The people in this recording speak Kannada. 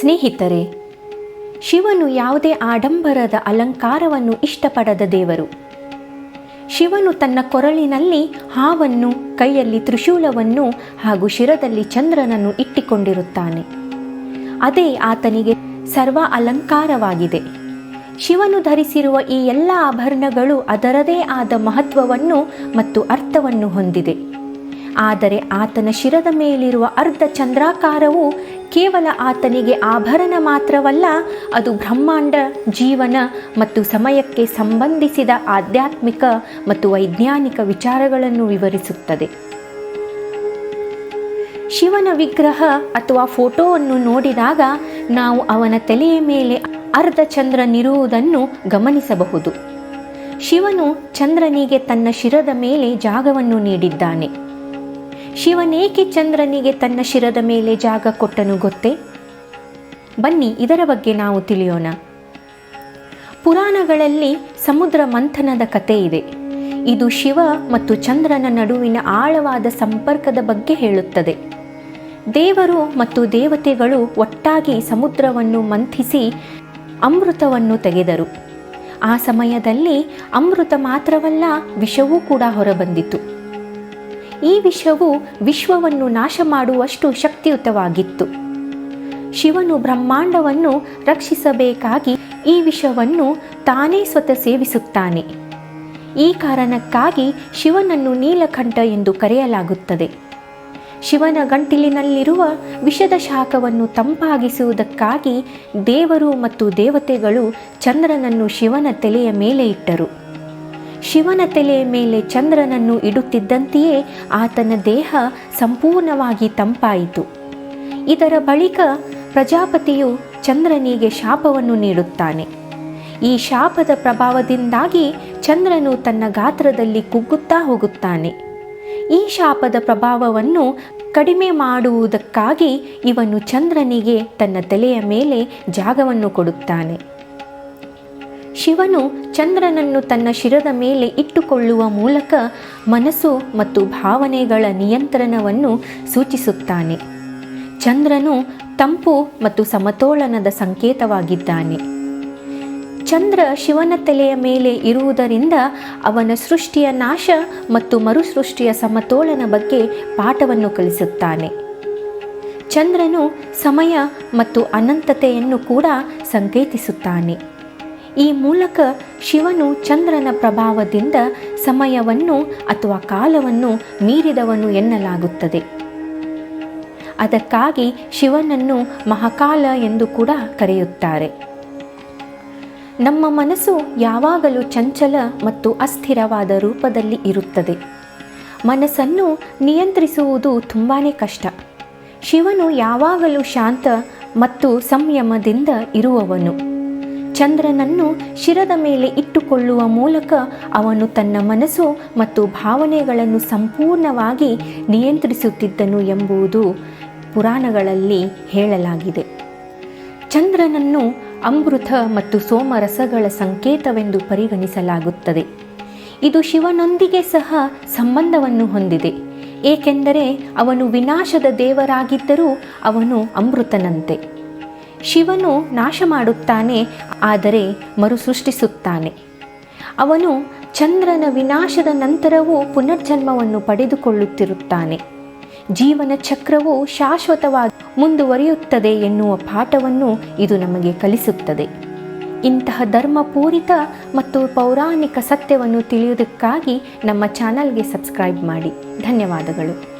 ಸ್ನೇಹಿತರೆ, ಶಿವನು ಯಾವುದೇ ಆಡಂಬರದ ಅಲಂಕಾರವನ್ನು ಇಷ್ಟಪಡದ ದೇವರು. ಶಿವನು ತನ್ನ ಕೊರಳಿನಲ್ಲಿ ಹಾವನ್ನು, ಕೈಯಲ್ಲಿ ತ್ರಿಶೂಲವನ್ನು ಹಾಗೂ ಶಿರದಲ್ಲಿ ಚಂದ್ರನನ್ನು ಇಟ್ಟಿಕೊಂಡಿರುತ್ತಾನೆ. ಅದೇ ಆತನಿಗೆ ಸರ್ವ ಅಲಂಕಾರವಾಗಿದೆ. ಶಿವನು ಧರಿಸಿರುವ ಈ ಎಲ್ಲ ಆಭರಣಗಳು ಅದರದೇ ಆದ ಮಹತ್ವವನ್ನು ಮತ್ತು ಅರ್ಥವನ್ನು ಹೊಂದಿದೆ. ಆದರೆ ಆತನ ಶಿರದ ಮೇಲಿರುವ ಅರ್ಧ ಚಂದ್ರಾಕಾರವು ಕೇವಲ ಆತನಿಗೆ ಆಭರಣ ಮಾತ್ರವಲ್ಲ, ಅದು ಬ್ರಹ್ಮಾಂಡ, ಜೀವನ ಮತ್ತು ಸಮಯಕ್ಕೆ ಸಂಬಂಧಿಸಿದ ಆಧ್ಯಾತ್ಮಿಕ ಮತ್ತು ವೈಜ್ಞಾನಿಕ ವಿಚಾರಗಳನ್ನು ವಿವರಿಸುತ್ತದೆ. ಶಿವನ ವಿಗ್ರಹ ಅಥವಾ ಫೋಟೋವನ್ನು ನೋಡಿದಾಗ ನಾವು ಅವನ ತಲೆಯ ಮೇಲೆ ಅರ್ಧ ಚಂದ್ರನಿರುವುದನ್ನು ಗಮನಿಸಬಹುದು. ಶಿವನು ಚಂದ್ರನಿಗೆ ತನ್ನ ಶಿರದ ಮೇಲೆ ಜಾಗವನ್ನು ನೀಡಿದ್ದಾನೆ. ಶಿವನೇಕೆ ಚಂದ್ರನಿಗೆ ತನ್ನ ಶಿರದ ಮೇಲೆ ಜಾಗ ಕೊಟ್ಟನು ಗೊತ್ತೇ? ಬನ್ನಿ, ಇದರ ಬಗ್ಗೆ ನಾವು ತಿಳಿಯೋಣ. ಪುರಾಣಗಳಲ್ಲಿ ಸಮುದ್ರ ಮಂಥನದ ಕಥೆ ಇದೆ. ಇದು ಶಿವ ಮತ್ತು ಚಂದ್ರನ ನಡುವಿನ ಆಳವಾದ ಸಂಪರ್ಕದ ಬಗ್ಗೆ ಹೇಳುತ್ತದೆ. ದೇವರು ಮತ್ತು ದೇವತೆಗಳು ಒಟ್ಟಾಗಿ ಸಮುದ್ರವನ್ನು ಮಂಥಿಸಿ ಅಮೃತವನ್ನು ತೆಗೆದರು. ಆ ಸಮಯದಲ್ಲಿ ಅಮೃತ ಮಾತ್ರವಲ್ಲ, ವಿಷವೂ ಕೂಡ ಹೊರಬಂದಿತು. ಈ ವಿಷವು ವಿಶ್ವವನ್ನು ನಾಶ ಮಾಡುವಷ್ಟು ಶಕ್ತಿಯುತವಾಗಿತ್ತು. ಶಿವನು ಬ್ರಹ್ಮಾಂಡವನ್ನು ರಕ್ಷಿಸಬೇಕಾಗಿ ಈ ವಿಷವನ್ನು ತಾನೇ ಸ್ವತಃ ಸೇವಿಸುತ್ತಾನೆ. ಈ ಕಾರಣಕ್ಕಾಗಿ ಶಿವನನ್ನು ನೀಲಕಂಠ ಎಂದು ಕರೆಯಲಾಗುತ್ತದೆ. ಶಿವನ ಗಂಟಿಲಿನಲ್ಲಿರುವ ವಿಷದ ಶಾಖವನ್ನು ತಂಪಾಗಿಸುವುದಕ್ಕಾಗಿ ದೇವರು ಮತ್ತು ದೇವತೆಗಳು ಚಂದ್ರನನ್ನು ಶಿವನ ತಲೆಯ ಮೇಲೆ ಇಟ್ಟರು. ಶಿವನ ತಲೆಯ ಮೇಲೆ ಚಂದ್ರನನ್ನು ಇಡುತ್ತಿದ್ದಂತೆಯೇ ಆತನ ದೇಹ ಸಂಪೂರ್ಣವಾಗಿ ತಂಪಾಯಿತು. ಇದರ ಬಳಿಕ ಪ್ರಜಾಪತಿಯು ಚಂದ್ರನಿಗೆ ಶಾಪವನ್ನು ನೀಡುತ್ತಾನೆ. ಈ ಶಾಪದ ಪ್ರಭಾವದಿಂದಾಗಿ ಚಂದ್ರನು ತನ್ನ ಗಾತ್ರದಲ್ಲಿ ಕುಗ್ಗುತ್ತಾ ಹೋಗುತ್ತಾನೆ. ಈ ಶಾಪದ ಪ್ರಭಾವವನ್ನು ಕಡಿಮೆ ಮಾಡುವುದಕ್ಕಾಗಿ ಇವನು ಚಂದ್ರನಿಗೆ ತನ್ನ ತಲೆಯ ಮೇಲೆ ಜಾಗವನ್ನು ಕೊಡುತ್ತಾನೆ. ಶಿವನು ಚಂದ್ರನನ್ನು ತನ್ನ ಶಿರದ ಮೇಲೆ ಇಟ್ಟುಕೊಳ್ಳುವ ಮೂಲಕ ಮನಸ್ಸು ಮತ್ತು ಭಾವನೆಗಳ ನಿಯಂತ್ರಣವನ್ನು ಸೂಚಿಸುತ್ತಾನೆ. ಚಂದ್ರನು ತಂಪು ಮತ್ತು ಸಮತೋಲನದ ಸಂಕೇತವಾಗಿದ್ದಾನೆ. ಚಂದ್ರ ಶಿವನ ತಲೆಯ ಮೇಲೆ ಇರುವುದರಿಂದ ಅವನ ಸೃಷ್ಟಿಯ ನಾಶ ಮತ್ತು ಮರುಸೃಷ್ಟಿಯ ಸಮತೋಲನ ಬಗ್ಗೆ ಪಾಠವನ್ನು ಕಲಿಸುತ್ತಾನೆ. ಚಂದ್ರನು ಸಮಯ ಮತ್ತು ಅನಂತತೆಯನ್ನು ಕೂಡ ಸಂಕೇತಿಸುತ್ತಾನೆ. ಈ ಮೂಲಕ ಶಿವನು ಚಂದ್ರನ ಪ್ರಭಾವದಿಂದ ಸಮಯವನ್ನು ಅಥವಾ ಕಾಲವನ್ನು ಮೀರಿದವನು ಎನ್ನಲಾಗುತ್ತದೆ. ಅದಕ್ಕಾಗಿ ಶಿವನನ್ನು ಮಹಾಕಾಲ ಎಂದು ಕೂಡ ಕರೆಯುತ್ತಾರೆ. ನಮ್ಮ ಮನಸ್ಸು ಯಾವಾಗಲೂ ಚಂಚಲ ಮತ್ತು ಅಸ್ಥಿರವಾದ ರೂಪದಲ್ಲಿ ಇರುತ್ತದೆ. ಮನಸ್ಸನ್ನು ನಿಯಂತ್ರಿಸುವುದು ತುಂಬಾ ಕಷ್ಟ. ಶಿವನು ಯಾವಾಗಲೂ ಶಾಂತ ಮತ್ತು ಸಂಯಮದಿಂದ ಇರುವವನು. ಚಂದ್ರನನ್ನು ಶಿರದ ಮೇಲೆ ಇಟ್ಟುಕೊಳ್ಳುವ ಮೂಲಕ ಅವನು ತನ್ನ ಮನಸ್ಸು ಮತ್ತು ಭಾವನೆಗಳನ್ನು ಸಂಪೂರ್ಣವಾಗಿ ನಿಯಂತ್ರಿಸುತ್ತಿದ್ದನು ಎಂಬುದು ಪುರಾಣಗಳಲ್ಲಿ ಹೇಳಲಾಗಿದೆ. ಚಂದ್ರನನ್ನು ಅಮೃತ ಮತ್ತು ಸೋಮರಸಗಳ ಸಂಕೇತವೆಂದು ಪರಿಗಣಿಸಲಾಗುತ್ತದೆ. ಇದು ಶಿವನೊಂದಿಗೆ ಸಹ ಸಂಬಂಧವನ್ನು ಹೊಂದಿದೆ. ಏಕೆಂದರೆ ಅವನು ವಿನಾಶದ ದೇವರಾಗಿದ್ದರೂ ಅವನು ಅಮೃತನಂತೆ. ಶಿವನು ನಾಶ ಮಾಡುತ್ತಾನೆ, ಆದರೆ ಮರುಸೃಷ್ಟಿಸುತ್ತಾನೆ. ಅವನು ಚಂದ್ರನ ವಿನಾಶದ ನಂತರವೂ ಪುನರ್ಜನ್ಮವನ್ನು ಪಡೆದುಕೊಳ್ಳುತ್ತಿರುತ್ತಾನೆ. ಜೀವನ ಚಕ್ರವು ಶಾಶ್ವತವಾಗಿ ಮುಂದುವರಿಯುತ್ತದೆ ಎನ್ನುವ ಪಾಠವನ್ನು ಇದು ನಮಗೆ ಕಲಿಸುತ್ತದೆ. ಇಂತಹ ಧರ್ಮಪೂರಿತ ಮತ್ತು ಪೌರಾಣಿಕ ಸತ್ಯವನ್ನು ತಿಳಿಯುವುದಕ್ಕಾಗಿ ನಮ್ಮ ಚಾನಲ್ಗೆ ಸಬ್ಸ್ಕ್ರೈಬ್ ಮಾಡಿ. ಧನ್ಯವಾದಗಳು.